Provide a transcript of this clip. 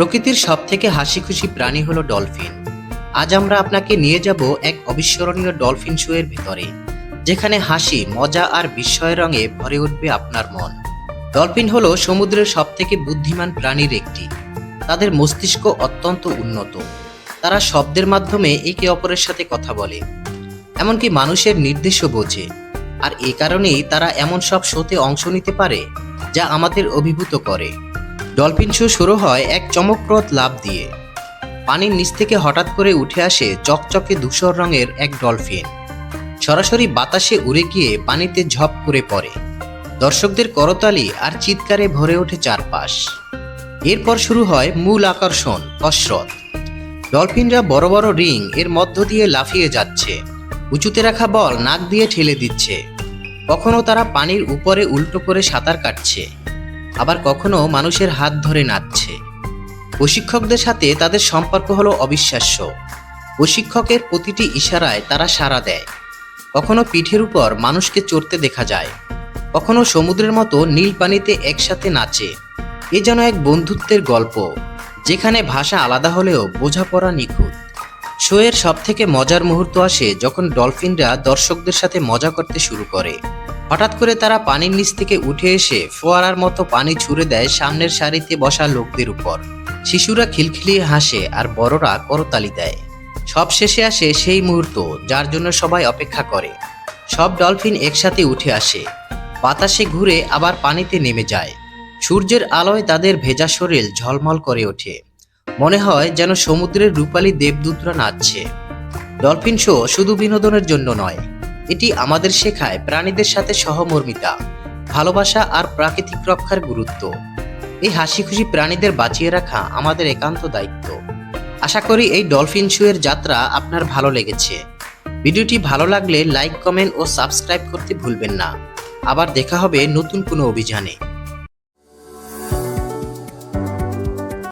প্রকৃতির সব থেকে হাসি খুশি প্রাণী হলো ডলফিন। আজ আমরা আপনাকে নিয়ে যাব এক অবিস্মরণীয় ডলফিন শো এর ভিতরে, যেখানে হাসি, মজা আর বিস্ময়ের রঙে ভরে উঠবে আপনার মন। ডলফিন হলো সমুদ্রের সব থেকে বুদ্ধিমান প্রাণীর একটি। তাদের মস্তিষ্ক অত্যন্ত উন্নত। তারা শব্দের মাধ্যমে একে অপরের সাথে কথা বলে। এমনকি মানুষের নির্দেশও বোঝে। আর এ কারণেই তারা এমন সব শোতে অংশ নিতে পারে, যা আমাদের অভিভূত করে। ডলফিন শো শুরু হয় এক চমকপ্রদ লাভ দিয়ে। পানির নিচ থেকে হঠাৎ করে উঠে আসে চকচকে ধূসর রঙের এক ডলফিন। সরাসরি বাতাসে উড়ে গিয়ে পানিতে ঝপ করে পড়ে। দর্শকদের করতালি আর চিৎকারে ভরে ওঠে চারপাশ। এরপর শুরু হয় মূল আকর্ষণ কসরত ডলফিনরা বড় বড় রিং এর মধ্য দিয়ে লাফিয়ে যাচ্ছে। উঁচুতে রাখা বল নাক দিয়ে ঠেলে দিচ্ছে। কখনো তারা পানির উপরে উল্টো করে সাঁতার কাটছে। আবার কখনো মানুষের হাত ধরে নাচছে। প্রশিক্ষকদের সাথে তাদের সম্পর্ক হলো অবিশ্বাস্য। প্রশিক্ষকের প্রতিটি ইশারায় তারা সাড়া দেয়। কখনো পিঠের উপর মানুষকে চড়তে দেখা যায়। কখনো সমুদ্রের মতো নীল পানিতে একসাথে নাচে। এ যেন এক বন্ধুত্বের গল্প, যেখানে ভাষা আলাদা হলেও বোঝাপড়া নিখুঁত। শোয়ের সব থেকে মজার মুহূর্ত আসে যখন ডলফিনরা দর্শকদের সাথে মজা করতে শুরু করে। হঠাৎ করে তারা পানির নিচ থেকে উঠে এসে ফোয়ারার মতো পানি ছুড়ে দেয় সামনের সারিতে বসা লোকদের উপর। শিশুরা খিলখিলিয়ে হাসে আর বড়রা করতালি দেয়। সব শেষে আসে সেই মুহূর্ত যার জন্য সবাই অপেক্ষা করে। সব ডলফিন একসাথে উঠে আসে। বাতাসে ঘুরে আবার পানিতে নেমে যায়। সূর্যের আলোয় তাদের ভেজা শরীর ঝলমল করে ওঠে। মনে হয় যেন সমুদ্রের রূপালী দেবদূতরা নাচছে। ডলফিন শো শুধু বিনোদনের জন্য নয় এটি আমাদের শেখায় প্রাণীদের সাথে সহমর্মিতা, ভালোবাসা আর প্রাকৃতিক রক্ষার গুরুত্ব। এই হাসি খুশি প্রাণীদের বাঁচিয়ে রাখা আমাদের একান্ত দায়িত্ব। আশা করি এই ডলফিন শুয়ের যাত্রা আপনার ভালো লেগেছে। ভিডিওটি ভালো লাগলে লাইক, কমেন্ট ও সাবস্ক্রাইব করতে ভুলবেন না। আবার দেখা হবে নতুন কোনো অভিযানে।